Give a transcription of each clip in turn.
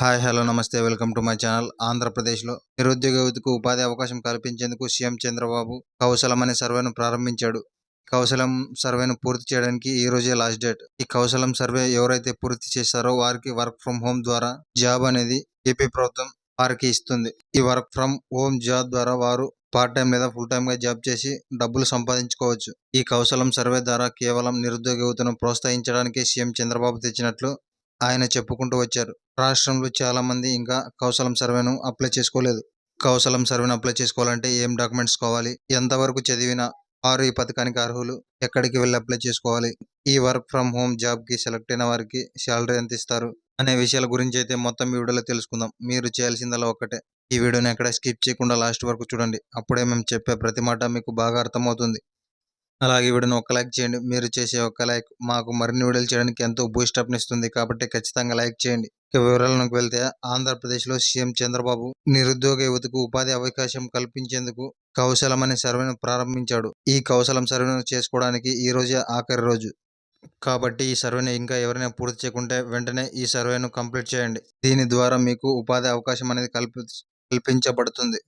Hi hello నమస్తే welcome to my channel ఆంధ్రప్రదేశ్లో. నిరుద్యోగ యువతకు ఉపాధి అవకాశం కల్పించేందుకు సీఎం చంద్రబాబు కౌశలం అనే సర్వేను ప్రారంభించాడు. కౌశలం సర్వేను పూర్తి చేయడానికి ఈ రోజే లాస్ట్ డేట్. ఈ కౌశలం సర్వే ఎవరైతే పూర్తి చేస్తారో వారికి వర్క్ ఫ్రం హోమ్ ద్వారా జాబ్ అనేది ఏపీ ప్రభుత్వం వారికి ఇస్తుంది. ఈ వర్క్ ఫ్రం హోమ్ జాబ్ ద్వారా వారు పార్ట్ టైం లేదా ఫుల్ టైం గా జాబ్ చేసి డబ్బులు సంపాదించుకోవచ్చు. ఈ కౌశలం సర్వే ద్వారా కేవలం నిరుద్యోగ యువతను ప్రోత్సహించడానికి సీఎం చంద్రబాబు తెచ్చినట్లు ఆయన చెప్పుకుంటూ వచ్చారు. రాష్ట్రంలో చాలా మంది ఇంకా కౌశలం సర్వేను అప్లై చేసుకోలేదు. కౌశలం సర్వేను అప్లై చేసుకోవాలంటే ఏం డాక్యుమెంట్స్ కావాలి? ఎంతవరకు చదివినా వారు ఈ పథకానికి అర్హులు? ఎక్కడికి వెళ్ళి అప్లై చేసుకోవాలి? ఈ వర్క్ ఫ్రమ్ హోమ్ జాబ్కి సెలెక్ట్ అయిన వారికి శాలరీ ఎంత ఇస్తారు? అనే విషయాల గురించి అయితే మొత్తం ఈ వీడియోలో తెలుసుకుందాం. మీరు చేయాల్సిందల్లా ఒకటే ఈ వీడియోని ఎక్కడ స్కిప్ చేయకుండా లాస్ట్ వరకు చూడండి. అప్పుడే మేము చెప్పే ప్రతి మాట మీకు బాగా అర్థమవుతుంది. అలాగే వీడియోని ఒక లైక్ చేయండి. మీరు చేసే ఒక లైక్ మాకు మరిన్ని వీడియోలు చేయడానికి ఎంతో బూస్టప్ ఇస్తుంది. కాబట్టి ఖచ్చితంగా లైక్ చేయండి. ఇక వివరాలకు వెళ్తే ఆంధ్రప్రదేశ్లో సీఎం చంద్రబాబు నిరుద్యోగ యువతకు ఉపాధి అవకాశం కల్పించేందుకు కౌశలం అనే సర్వేను ప్రారంభించాడు. ఈ కౌశలం సర్వేను చేసుకోవడానికి ఈ రోజే ఆఖరి రోజు. కాబట్టి ఈ సర్వేని ఇంకా ఎవరైనా పూర్తి చేయకుంటే వెంటనే ఈ సర్వేను కంప్లీట్ చేయండి. దీని ద్వారా మీకు ఉపాధి అవకాశం అనేది కల్పి కల్పించబడుతుంది.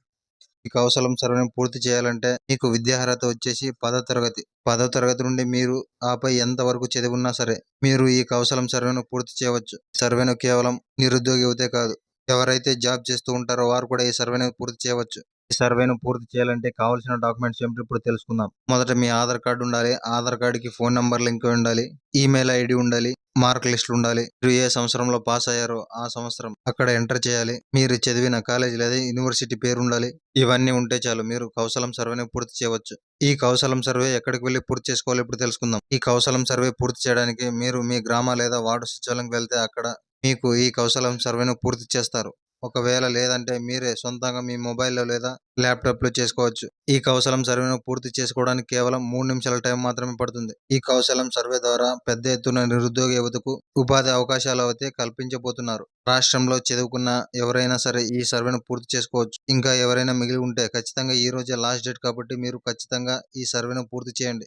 ఈ కౌశలం సర్వేను పూర్తి చేయాలంటే మీకు విద్యార్హత వచ్చేసి పదో తరగతి. పదో తరగతి నుండి మీరు ఆపై ఎంత వరకు చదివి సరే మీరు ఈ కౌశలం సర్వేను పూర్తి చేయవచ్చు. సర్వేను కేవలం నిరుద్యోగి యువతే కాదు ఎవరైతే జాబ్ చేస్తూ ఉంటారో వారు కూడా ఈ సర్వేను పూర్తి చేయవచ్చు. ఈ సర్వేను పూర్తి చేయాలంటే కావాల్సిన డాక్యుమెంట్స్ ఏమిటి ఇప్పుడు తెలుసుకుందాం. మొదట మీ ఆధార్ కార్డు ఉండాలి. ఆధార్ కార్డుకి ఫోన్ నంబర్ లింక్ ఉండాలి. ఈమెయిల్ ఐడి ఉండాలి. మార్క్ లిస్టులు ఉండాలి. మీరు ఏ సంవత్సరంలో పాస్ అయ్యారో ఆ సంవత్సరం అక్కడ ఎంటర్ చేయాలి. మీరు చదివిన కాలేజ్ లేదా యూనివర్సిటీ పేరు ఉండాలి. ఇవన్నీ ఉంటే చాలు. మీరు కౌశలం సర్వేని పూర్తి చేయవచ్చు. ఈ కౌశలం సర్వే ఎక్కడికి వెళ్ళి పూర్తి చేసుకోవాలి ఇప్పుడు తెలుసుకుందాం. ఈ కౌశలం సర్వే పూర్తి చేయడానికి మీరు మీ గ్రామ లేదా వార్డు సచివాలయంకి వెళ్తే అక్కడ మీకు ఈ కౌశలం సర్వేను పూర్తి చేస్తారు. ఒకవేళ లేదంటే మీరే సొంతంగా మీ మొబైల్లో లేదా ల్యాప్టాప్లో చేసుకోవచ్చు. ఈ కౌశలం సర్వేను పూర్తి చేసుకోవడానికి కేవలం మూడు నిమిషాల టైం మాత్రమే పడుతుంది. ఈ కౌశలం సర్వే ద్వారా పెద్ద ఎత్తున నిరుద్యోగ యువతకు ఉపాధి అవకాశాలు అయితే కల్పించబోతున్నారు. రాష్ట్రంలో చదువుకున్న ఎవరైనా సరే ఈ సర్వేను పూర్తి చేసుకోవచ్చు. ఇంకా ఎవరైనా మిగిలి ఉంటే ఖచ్చితంగా ఈ రోజే లాస్ట్ డేట్ కాబట్టి మీరు ఖచ్చితంగా ఈ సర్వేను పూర్తి చేయండి.